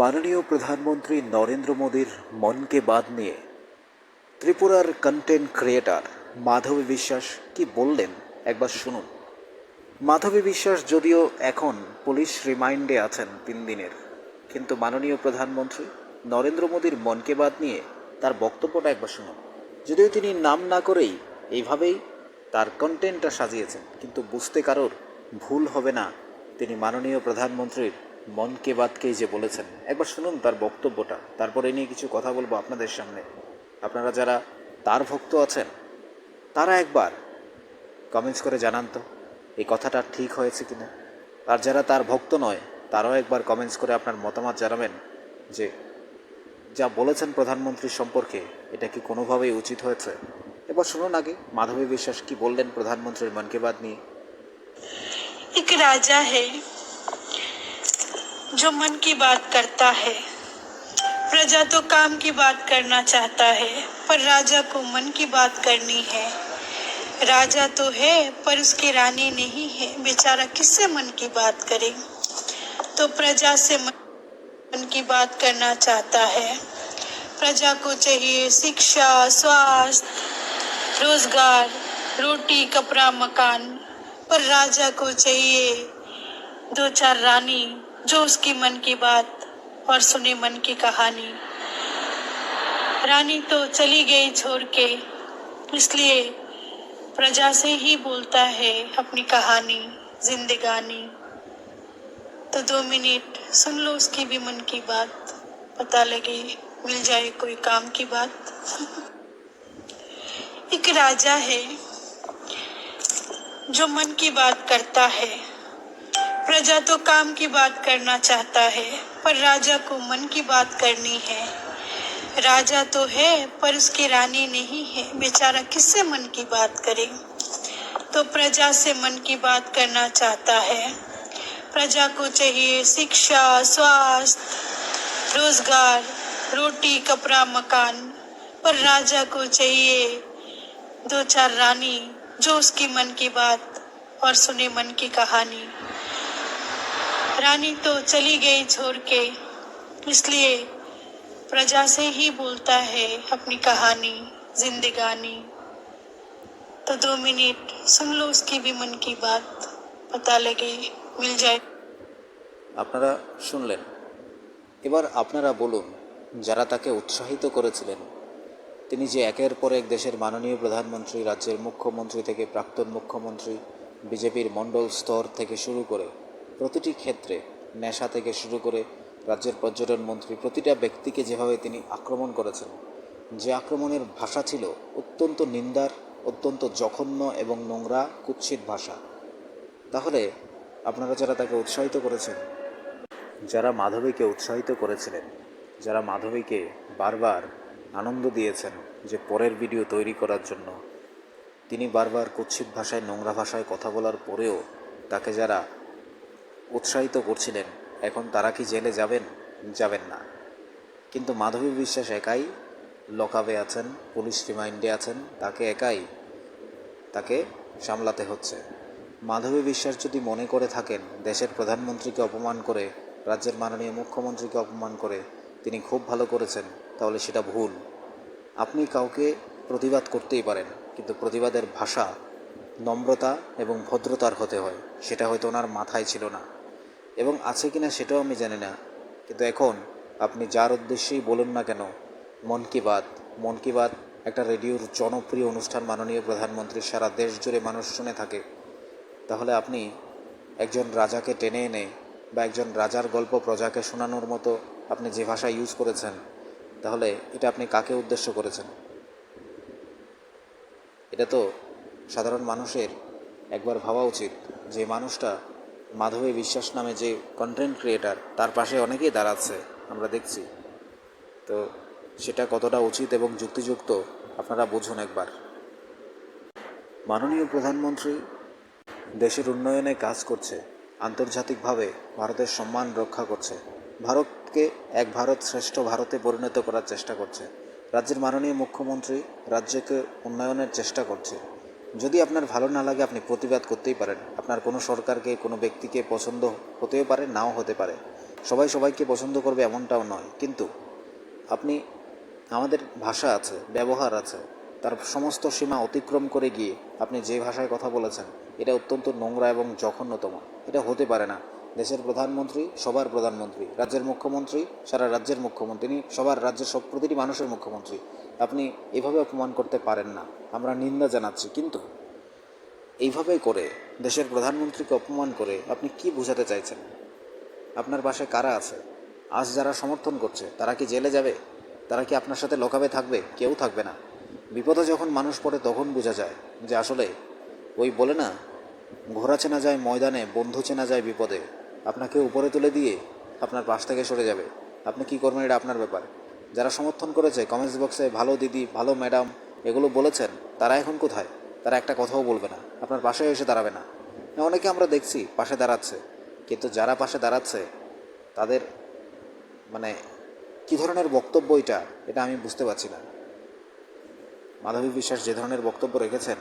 মাননীয় প্রধানমন্ত্রী নরেন্দ্র মোদীর মনকে বাদ নিয়ে ত্রিপুরার কন্টেন্ট ক্রিয়েটার মাধবী বিশ্বাস কি বললেন? একবার শুনুন। মাধবী বিশ্বাস যদিও এখন পুলিশ রিমাইন্ডে আছেন তিন দিনের, কিন্তু মাননীয় প্রধানমন্ত্রী নরেন্দ্র মোদীর মনকে বাদ নিয়ে তার বক্তব্যটা একবার শুনুন। যদিও তিনি নাম না করেই এইভাবেই তার কন্টেন্টটা সাজিয়েছেন, কিন্তু বুঝতে কারোর ভুল হবে না তিনি মাননীয় প্রধানমন্ত্রীর মন কে যে বলেছেন, একবার শুনুন তার বক্তব্যটা। তারপরে নিয়ে কিছু কথা বলব আপনাদের সামনে। আপনারা যারা তার ভক্ত আছেন, তারা একবার কমেন্টস করে জানান তো, এই কথাটা ঠিক হয়েছে কিনা? আর যারা তার ভক্ত নয়, তারাও একবার কমেন্টস করে আপনার মতামত জানাবেন যে, যা বলেছেন প্রধানমন্ত্রী সম্পর্কে, এটা কি কোনোভাবেই উচিত হয়েছে? এবার শুনুন আগে, মাধবী বিশ্বাস কি বললেন প্রধানমন্ত্রীর মন কি বাদ নিয়ে? রাজা जो मन की बात करता है। प्रजा तो काम की बात करना चाहता है, पर राजा को मन की बात करनी है। राजा तो है, पर उसकी रानी नहीं है। बेचारा किससे मन की बात करे? तो प्रजा से मन की बात करना चाहता है। प्रजा को चाहिए शिक्षा, स्वास्थ्य, रोज़गार, रोटी, कपड़ा, मकान। पर राजा को चाहिए दो चार रानी। जो उसकी मन की बात और सुने मन की कहानी। रानी तो चली गई छोड़ के, इसलिए प्रजा से ही बोलता है अपनी कहानी जिंदगानी तो दो मिनट, सुन लो उसकी भी मन की बात, पता लगे मिल जाए कोई काम की बात। एक राजा है, जो मन की बात करता है। प्रजा तो काम की बात करना चाहता है, पर राजा को मन की बात करनी है। राजा तो है, पर उसकी रानी नहीं है। बेचारा किससे मन की बात करे? तो प्रजा से मन की बात करना चाहता है। प्रजा को चाहिए शिक्षा, स्वास्थ्य, रोज़गार, रोटी, कपड़ा, मकान। पर राजा को चाहिए दो चार रानी, जो उसकी मन की बात और सुने मन की कहानी। रानी तो चली गई छोड़ के इसलिए प्रजा से ही बोलता है अपनी कहानी जिंदगानी तो दो मिनट सुन लो उसकी भी मन की बात पता लगे मिल जाए আপনারা শুনলেন এবার আপনারা বলুন যারা তাকে উৎসাহিত করেছিলেন তিনি যে একের পর এক দেশের মাননীয় প্রধানমন্ত্রী রাজ্যের মুখ্যমন্ত্রী থেকে প্রাক্তন মুখ্যমন্ত্রী বিজেপির মণ্ডল স্তর থেকে শুরু করে প্রতিটি ক্ষেত্রে নেশা থেকে শুরু করে রাজ্যের পর্যটন মন্ত্রী প্রতিটা ব্যক্তিকে যেভাবে তিনি আক্রমণ করেছেন, যে আক্রমণের ভাষা ছিল অত্যন্ত নিন্দার, অত্যন্ত জঘন্য এবং নোংরা, কুৎসিত ভাষা। তাহলে আপনারা যারা তাকে উৎসাহিত করেছেন, যারা মাধবীকে উৎসাহিত করেছিলেন, যারা মাধবীকে বারবার আনন্দ দিয়েছেন যে পরের ভিডিও তৈরি করার জন্য, তিনি বারবার কুৎসিত ভাষায়, নোংরা ভাষায় কথা বলার পরেও তাকে যারা উৎসাহিত করছিলেন। এখন তারা কি জেলে যাবেন? যাবেন না। কিন্তু মাধবী বিশ্বাস একাই লকাবে আছেন, পুলিশ রিমাইন্ডে আছেন, তাকে একাই তাকে সামলাতে হচ্ছে। মাধবী বিশ্বাস যদি মনে করে থাকেন, দেশের প্রধানমন্ত্রীকে অপমান করে, রাজ্যের মাননীয় মুখ্যমন্ত্রীকে অপমান করে তিনি খুব ভালো করেছেন, তাহলে সেটা ভুল। আপনি কাউকে প্রতিবাদ করতেই পারেন, কিন্তু প্রতিবাদের ভাষা নম্রতা এবং ভদ্রতার হতে হয়। সেটা হয়তো ওনার মাথায় ছিল না। এবং আছে কিনা সেটাও আমি জানি না। কিন্তু এখন আপনি যার উদ্দেশ্যেই বলুন না কেন, মন কি বাত, মন কি বাত একটা রেডিওর জনপ্রিয় অনুষ্ঠান মাননীয় প্রধানমন্ত্রী সারা দেশ জুড়ে মানুষ শুনে থাকে। তাহলে আপনি একজন রাজাকে টেনে এনে বা একজন রাজার গল্প প্রজাকে শোনানোর মতো আপনি যে ভাষা ইউজ করেছেন, তাহলে এটা আপনি কাকে উদ্দেশ্য করেছেন? এটা তো সাধারণ মানুষের একবার ভাবা উচিত যে মানুষটা মাধবী বিশ্বাস নামে যে কন্টেন্ট ক্রিয়েটার তার পাশে অনেকেই দাঁড়াচ্ছে, আমরা দেখছি। তো সেটা কতটা উচিত এবং যুক্তিযুক্ত, আপনারা বুঝুন একবার। মাননীয় প্রধানমন্ত্রী দেশের উন্নয়নে কাজ করছে, আন্তর্জাতিকভাবে ভারতের সম্মান রক্ষা করছে, ভারতকে এক ভারত শ্রেষ্ঠ ভারতে পরিণত করার চেষ্টা করছে। রাজ্যের মাননীয় মুখ্যমন্ত্রী রাজ্যকে উন্নয়নের চেষ্টা করছে। যদি আপনার ভালো না লাগে, আপনি প্রতিবাদ করতেই পারেন। আপনার কোনো সরকারকে, কোনো ব্যক্তিকে পছন্দ হতেও পারে, নাও হতে পারে। সবাই সবাইকে পছন্দ করবে এমনটাও নয়। কিন্তু আপনি, আমাদের ভাষা আছে, ব্যবহার আছে, তার সমস্ত সীমা অতিক্রম করে গিয়ে আপনি যে ভাষায় কথা বলেছেন, এটা অত্যন্ত নোংরা এবং জঘন্যতম। এটা হতে পারে না। দেশের প্রধানমন্ত্রী, সবার প্রধানমন্ত্রী, রাজ্যের মুখ্যমন্ত্রী, সারা রাজ্যের মুখ্যমন্ত্রী, সবার রাজ্যের সব প্রতিটি মানুষের মুখ্যমন্ত্রী। আপনি এভাবে অপমান করতে পারেন না। আমরা নিন্দা জানাচ্ছি, কিন্তু এইভাবে করে দেশের প্রধানমন্ত্রীকে অপমান করে আপনি কি বোঝাতে চাইছেন? আপনার পাশে কারা আছে? আজ যারা সমর্থন করছে, তারা কি জেলে যাবে? তারা কি আপনার সাথে লোকাবে থাকবে? কেউ থাকবে না। বিপদে যখন মানুষ পড়ে, তখন বোঝা যায় যে আসলে ওই বলে না, ঘোড়া চেনা যায় ময়দানে, বন্ধু চেনা যায় বিপদে। আপনাকে উপরে তুলে দিয়ে আপনার পাশ থেকে সরে যাবে। আপনি কি করবেন এটা আপনার ব্যাপার? যারা সমর্থন করেছে কমেন্টস বক্সে ভালো দিদি, ভালো ম্যাডাম এগুলো বলেছেন, তারা এখন কোথায়? তারা একটা কথাও বলবে না। আপনার পাশে এসে দাঁড়াবে না, অনেকে আমরা দেখছি পাশে দাঁড়াচ্ছে। কিন্তু যারা পাশে দাঁড়াচ্ছে, তাদের মানে কী ধরনের বক্তব্য এটা? এটা আমি বুঝতে পারছি না। মাধবী বিশ্বাস যে ধরনের বক্তব্য রেখেছেন